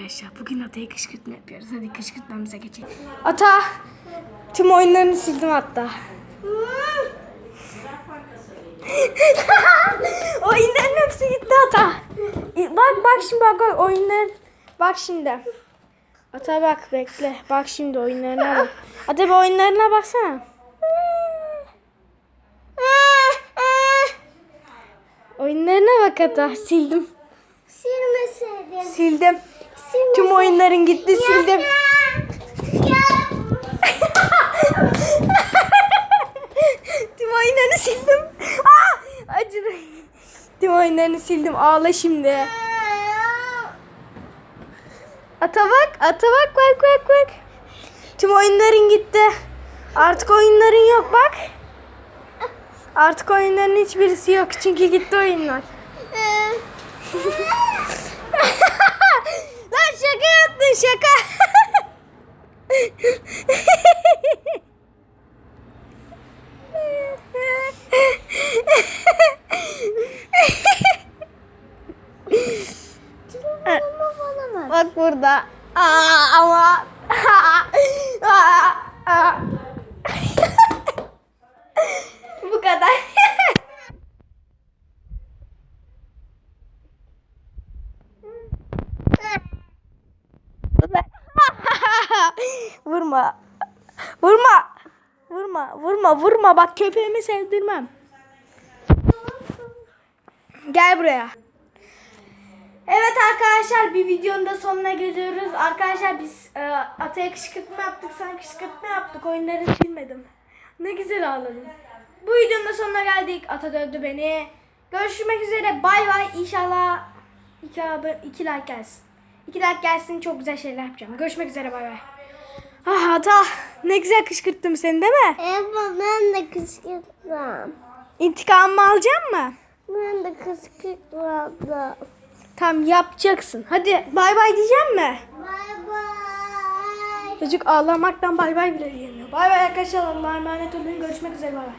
arkadaşlar. Bugün Ata'ya kışkırtma yapıyoruz. Hadi kışkırtmamıza geçelim. Ata! Tüm oyunlarını sildim hatta. Oyunların hepsi gitti Ata. Bak bak şimdi bak, oyunlar. Bak şimdi. Ata bak bekle. Bak şimdi oyunlarına bak. Ata bir oyunlarına baksana. Oyunlarına bak Ata. Sildim. Silmeseydin. Sildim. Silmeseydin. Tüm oyunların gitti sildim. Tüm oyunlarını sildim. Aa! Acıdı. Tüm oyunlarını sildim. Ağla şimdi. Ata bak. Ata bak bak bak bak. Tüm oyunların gitti. Artık oyunların yok bak. Artık oyunların hiçbirisi yok. Çünkü gitti oyunlar. bak. Burada. Aa, ama. Bu kadar. vurma. Vurma. Vurma, vurma, vurma. Bak köpeğimi sevdirmem. Gel buraya. Evet arkadaşlar bir videonun da sonuna geliyoruz. Arkadaşlar biz e, Ata'ya kışkırtma yaptık. Sen kışkırtma yaptık. Oyunları silmedim. Ne güzel ağladın. Bu videonun da sonuna geldik. Ata dövdü beni. Görüşmek üzere. Bay bay. İnşallah 2 iki like gelsin. 2 like gelsin. Çok güzel şeyler yapacağım. Görüşmek üzere. Bay bay. Ah Ata ne güzel kışkırttım seni değil mi? Ama ben de kışkırtmam. İntikamımı alacak mı? Ben de kışkırtmam. Tamam yapacaksın. Hadi bay bay diyeceğim mi? Bay bay. Çocuk ağlamaktan bay bay bile diyemiyor. Bay bay arkadaşlar. Allah'a emanet olun. Görüşmek üzere. Bay bay.